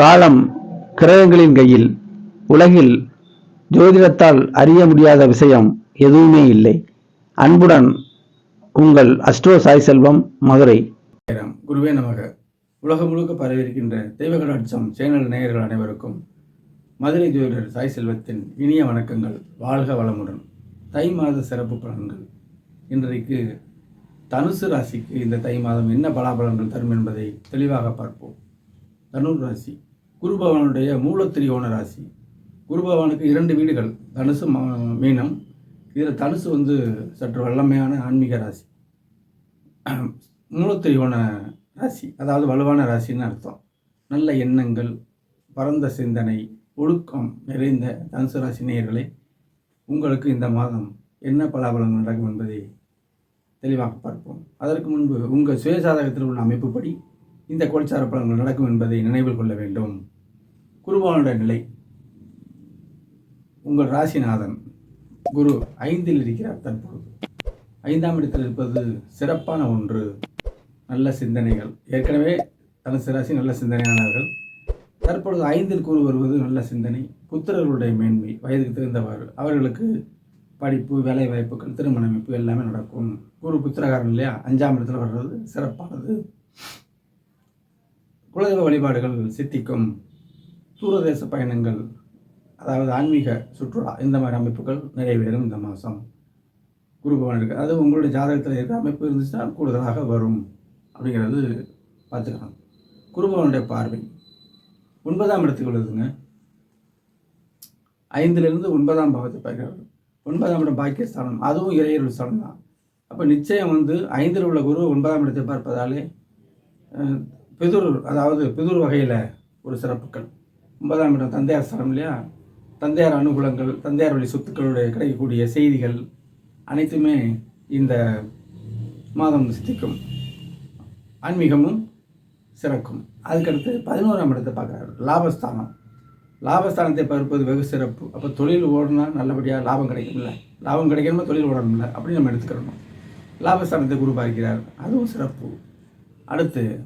காலம் கிரகங்களின் கையில் உலகில் ஜோதிடத்தால் அறிய முடியாத விஷயம் எதுவுமே இல்லை. அன்புடன் உங்கள் அஸ்ட்ரோ சாய் செல்வம் மதுரை. குருவே நமக. உலகம் முழுக்க பரவியிருக்கின்ற தெய்வ கடாட்சம் சேனல் நேயர்கள் அனைவருக்கும் மதுரை ஜோதிடர் சாய் செல்வத்தின் இனிய வணக்கங்கள். வாழ்க வளமுடன். தை மாத சிறப்பு பலன்கள். இன்றைக்கு தனுசு ராசிக்கு இந்த தை மாதம் என்ன பலாபலன்கள் தரும் என்பதை தெளிவாக பார்ப்போம். தனுர் ராசி. குரு பகவானுடைய மூலத்திரியோண ராசி குரு பகவானுக்கு இரண்டு வீடுகள் தனுசு மீனம். இதில் தனுசு வந்து சற்று வல்லமையான ஆன்மீக ராசி. மூலத்திரிகோண ராசி அதாவது வலுவான ராசின்னு அர்த்தம். நல்ல எண்ணங்கள் பரந்த சிந்தனை ஒழுக்கம் நிறைந்த தனுசு ராசி நேயர்களை உங்களுக்கு இந்த மாதம் என்ன பலாபலங்கள் நடக்கும் என்பதை தெளிவாக பார்ப்போம். அதற்கு முன்பு உங்கள் சுயசாதகத்தில் உள்ள அமைப்புப்படி இந்த கோல்சார பலன்கள் நடக்கும் என்பதை நினைவில் கொள்ள வேண்டும். குருபவனுடைய நிலை உங்கள் ராசிநாதன் குரு ஐந்தில் இருக்கிறார் தற்பொழுது. ஐந்தாம் இடத்தில் இருப்பது சிறப்பான ஒன்று. நல்ல சிந்தனைகள். ஏற்கனவே தனுசு ராசி நல்ல சிந்தனையானவர்கள். தற்பொழுது ஐந்தில் குரு வருவது நல்ல சிந்தனை. புத்திரர்களுடைய மேன்மை. வயதுக்கு தகுந்தவாறு அவர்களுக்கு படிப்பு வேலை வாய்ப்புகள் திருமண அமைப்பு எல்லாமே நடக்கும். குரு புத்திரகாரன் இல்லையா? அஞ்சாம் இடத்தில் வர்றது சிறப்பானது. குலதெய்வ வழிபாடுகள் சித்திக்கும். தூரதேச பயணங்கள் அதாவது ஆன்மீக சுற்றுலா இந்த மாதிரி அமைப்புகள் நிறைவேறும் இந்த மாதம். குரு பவன் இருக்குது அது உங்களுடைய ஜாதகத்தில் இருக்கிற அமைப்பு இருந்துச்சுன்னா கூடுதலாக வரும் அப்படிங்கிறது பார்த்துக்கலாம். குருபவனுடைய பார்வை. ஒன்பதாம் இடத்துக்கு உள்ளதுங்க. ஐந்திலிருந்து ஒன்பதாம் பாவத்தை பார்க்கிறார். ஒன்பதாம் இடம் பாக்கியஸ்தானம். அதுவும் இறையருள் ஸ்தானம் தான். அப்போ நிச்சயம் வந்து ஐந்தில் உள்ள குரு ஒன்பதாம் இடத்தை பார்ப்பதாலே அஹ், பிதுர் அதாவது பிதுர் வகையில் ஒரு சிறப்புகள். ஒன்பதாம் இடம் தந்தையார் ஸ்தலம் இல்லையா? தந்தையார் அனுகூலங்கள் தந்தையார் வழி சொத்துக்களுடைய கிடைக்கக்கூடிய செய்திகள் அனைத்துமே இந்த மாதம் சித்திக்கும். ஆன்மீகமும் சிறக்கும். அதுக்கடுத்து பதினோராம் இடத்தை பார்க்குறாரு. லாபஸ்தானம். லாபஸ்தானத்தை பார்ப்பது வெகு சிறப்பு. அப்போ தொழில் ஓடினா நல்லபடியாக லாபம் கிடைக்கும்ல. லாபம் கிடைக்கணுமா தொழில் ஓடணும்ல. அப்படின்னு நம்ம எடுத்துக்கிறோம் லாபஸ்தானத்தை குரு பார்க்கிறார். அதுவும் சிறப்பு. அடுத்து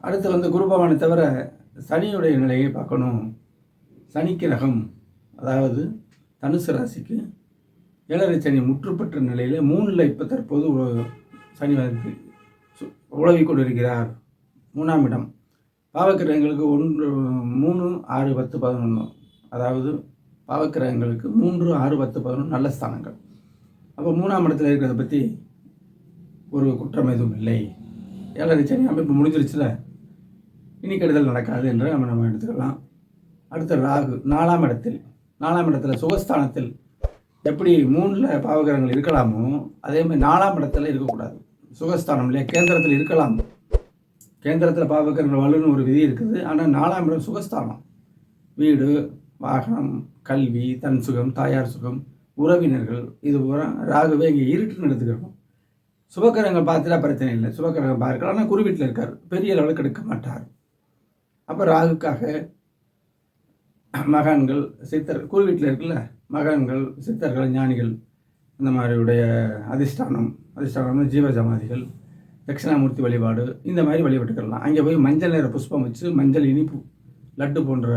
அடுத்து வந்து குரு பகவானை தவிர சனியுடைய நிலையை பார்க்கணும். சனி கிரகம் அதாவது தனுசு ராசிக்கு. ஏழரை சனி முற்றுப்பெற்ற நிலையில் மூணில் இப்போ தற்போது சனி வந்து சு- கொண்டிருக்கிறார். மூணாம் இடம். பாவக்கிரகங்களுக்கு ஒன்று மூணு ஆறு பத்து பதினொன்று அதாவது பாவக்கிரகங்களுக்கு மூன்று ஆறு பத்து பதினொன்று நல்ல ஸ்தானங்கள். அப்போ மூணாம் இடத்துல இருக்கிறத பற்றி ஒரு குற்றம் எதுவும் இல்லை. ஏழரை சனி அமைப்பு முடிஞ்சிருச்சுல? இனி கெடுதல் நடக்காது என்று நம்ம நம்ம எடுத்துக்கலாம். அடுத்து ராகு நாலாம் இடத்தில் நாலாம் இடத்துல சுகஸ்தானத்தில் எப்படி மூணில் பாவகிரகங்கள் இருக்கலாமோ அதே மாதிரி நாலாம் இடத்துல இருக்கக்கூடாது. சுகஸ்தானம் இல்லையா கேந்திரத்தில் இருக்கலாம். கேந்திரத்தில் பாவகிரகங்கள் வலுன்னு ஒரு விதி இருக்குது. ஆனால் நாலாம் இடம் சுகஸ்தானம். வீடு வாகனம் கல்வி தன் சுகம் தாயார் சுகம் உறவினர்கள் இது பூரா ராகுவே இங்கே இருட்டுன்னு எடுத்துக்கிறோம். சுபக்கிரகங்கள் பார்த்துட்டா பிரச்சனை இல்லை. சுபக்கிரகம் பார்க்கலாம் ஆனால் குரு வீட்டில் இருக்கார். பெரிய லெவலுக்கு எடுக்க மாட்டார். அப்போ ராகுக்காக மகான்கள் சித்தர் குரு வீட்டில் இருக்குல்ல மகான்கள் சித்தர்கள் ஞானிகள் இந்த மாதிரியுடைய அதிஷ்டானம் அதிஷ்டானம் ஜீவசமாதிகள் தட்சிணாமூர்த்தி வழிபாடு இந்த மாதிரி வழிபட்டுக்கலாம் அங்கே போய் மஞ்சள் நிற புஷ்பம் வச்சு மஞ்சள் இனிப்பு லட்டு போன்ற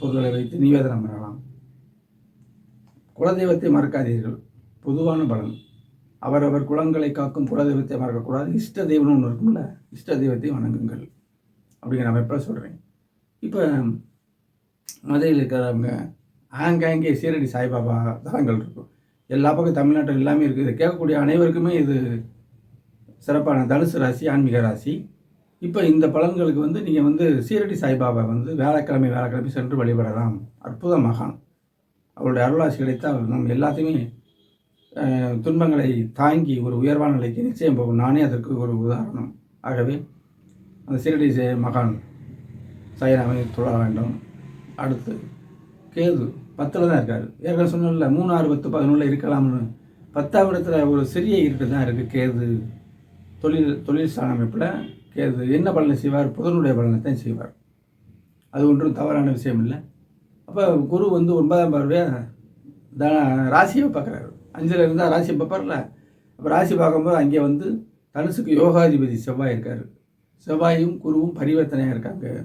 பொருட்களை வைத்து நிவேதனம் பண்ணலாம். குலதெய்வத்தை மறக்காதீர்கள். பொதுவான பலன். அவரவர் குலங்களை காக்கும் குலதெய்வத்தை மறக்கக்கூடாது. இஷ்ட தெய்வம்னு ஒன்று இருக்கும்ல. இஷ்ட தெய்வத்தை வணங்குங்கள். அப்படிங்கிற அமைப்பில் சொல்கிறேன் இப்போ மதுரையில் இருக்கிறவங்க ஆங்காங்கே சீரடி சாய்பாபா தலங்கள் இருக்கும். எல்லா பக்கம் தமிழ்நாட்டில் எல்லாமே இருக்குது இதை கேட்கக்கூடிய அனைவருக்குமே இது சிறப்பான தனுசு ராசி ஆன்மீக ராசி. இப்போ இந்த பலன்களுக்கு வந்து நீங்கள் வந்து சீரடி சாய்பாபா வந்து வியாழக்கிழமை வியாழக்கிழமை சென்று வழிபடலாம். அற்புத மகான். அவருடைய அருளாசி கிடைத்தால் நம்ம எல்லாத்தையுமே துன்பங்களை தாங்கி ஒரு உயர்வான நிலைக்கு நிச்சயம் போகும். நானே அதற்கு ஒரு உதாரணம். ஆகவே அந்த சீரடி மகான் சாய்ராமை தொழ வேண்டும். அடுத்து கேது பத்தில் தான் இருக்கார். ஏற்கனவே சொன்னல மூணு ஆறு பத்து பதினொன்றில் இருக்கலாம்னு. பத்தாம் இடத்துல ஒரு சிறிய இருட்டு தான் இருக்குது கேது. தொழில் தொழில் ஸ்தான அமைப்பில் கேது. என்ன பலனை செய்வார்? புதனுடைய பலனை தான் செய்வார். அது ஒன்றும் தவறான விஷயம் இல்லை. அப்போ குரு வந்து ஒன்பதாம் பார்வையாக த ராசியை பார்க்குறாரு. அஞ்சில் இருந்தால் ராசியை பார்ப்பார்ல. அப்போ ராசி பார்க்கும்போது அங்கே வந்து தனுசுக்கு யோகாதிபதி செவ்வாய் இருக்கார். செவ்வாயும் குருவும் பரிவர்த்தனையாக இருக்காங்க.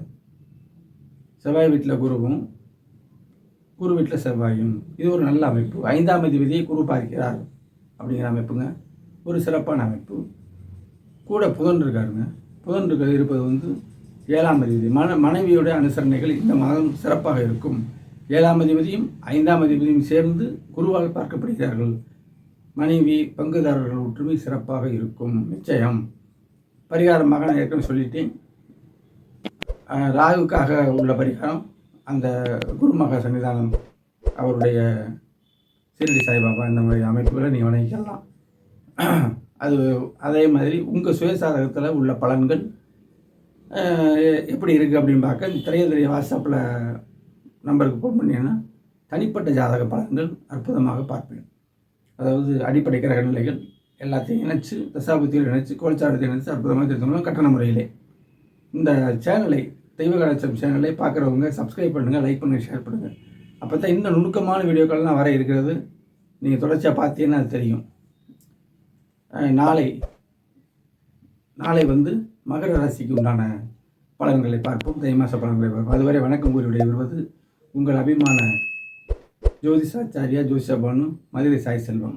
செவ்வாய் வீட்டில் குருவும் குரு வீட்டில் செவ்வாயும். இது ஒரு நல்ல அமைப்பு. ஐந்தாம் அதிபதியை குரு பார்க்கிறார் அப்படிங்கிற அமைப்புங்க. ஒரு சிறப்பான அமைப்பு. கூட புதன் இருக்காருங்க. புதன் இருக்க இருப்பது வந்து ஏழாம் அதிபதி. மன மனைவியோட அனுசரணைகள் இந்த மாதம் சிறப்பாக இருக்கும். ஏழாம் அதிபதியும் ஐந்தாம் அதிபதியும் சேர்ந்து குருவால் பார்க்கப்படுகிறார்கள். மனைவி பங்குதாரர்கள் ஒற்றுமை சிறப்பாக இருக்கும். நிச்சயம். பரிகாரமாக நான் ஏற்கனவே சொல்லிட்டேன். ராகுக்காக உள்ள பரிகாரம் அந்த குருமக சன்னிதானம் அவருடைய சீரடி சாய்பாபா இந்த மாதிரி அமைப்புகளை நீ வணங்கிக்கலாம். அது அதே மாதிரி உங்கள் சுயசாதகத்தில் உள்ள பலன்கள் எப்படி இருக்குது அப்படின்னு பார்க்க திரையதிரை வாட்ஸ்அப்பில் நம்பருக்கு ஃபோன் பண்ணீங்கன்னா தனிப்பட்ட ஜாதக பலன்கள் அற்புதமாக பார்ப்பேன். அதாவது அடிப்படை கிரக நிலைகள் எல்லாத்தையும் இணைச்சு தசாபுத்தியில் இணைச்சு கோல்சாரத்தை இணைச்சு அற்புதமாக தெரிஞ்சவங்க கட்டண முறையிலே. இந்த சேனலை தெய்வ கலாச்சாரம் சேனலை பார்க்குறவங்க சப்ஸ்கிரைப் பண்ணுங்கள் லைக் பண்ணுங்கள் ஷேர் பண்ணுங்கள் அப்போ தான் இன்னும் நுணுக்கமான வீடியோக்கள்லாம் வர இருக்கிறது. நீங்கள் தொடர்ச்சியாக பார்த்தீங்கன்னா அது தெரியும். நாளை நாளை வந்து மகர ராசிக்கு உண்டான பலன்களை பார்ப்போம். தை மாத பலன்களை பார்ப்போம். அதுவரை வணக்கம் கூறி விடைபெறுவது உங்கள் அபிமான ஜோதிஷாச்சாரியா ஜோதிஷபானு மதுரை சாய் செல்வம்.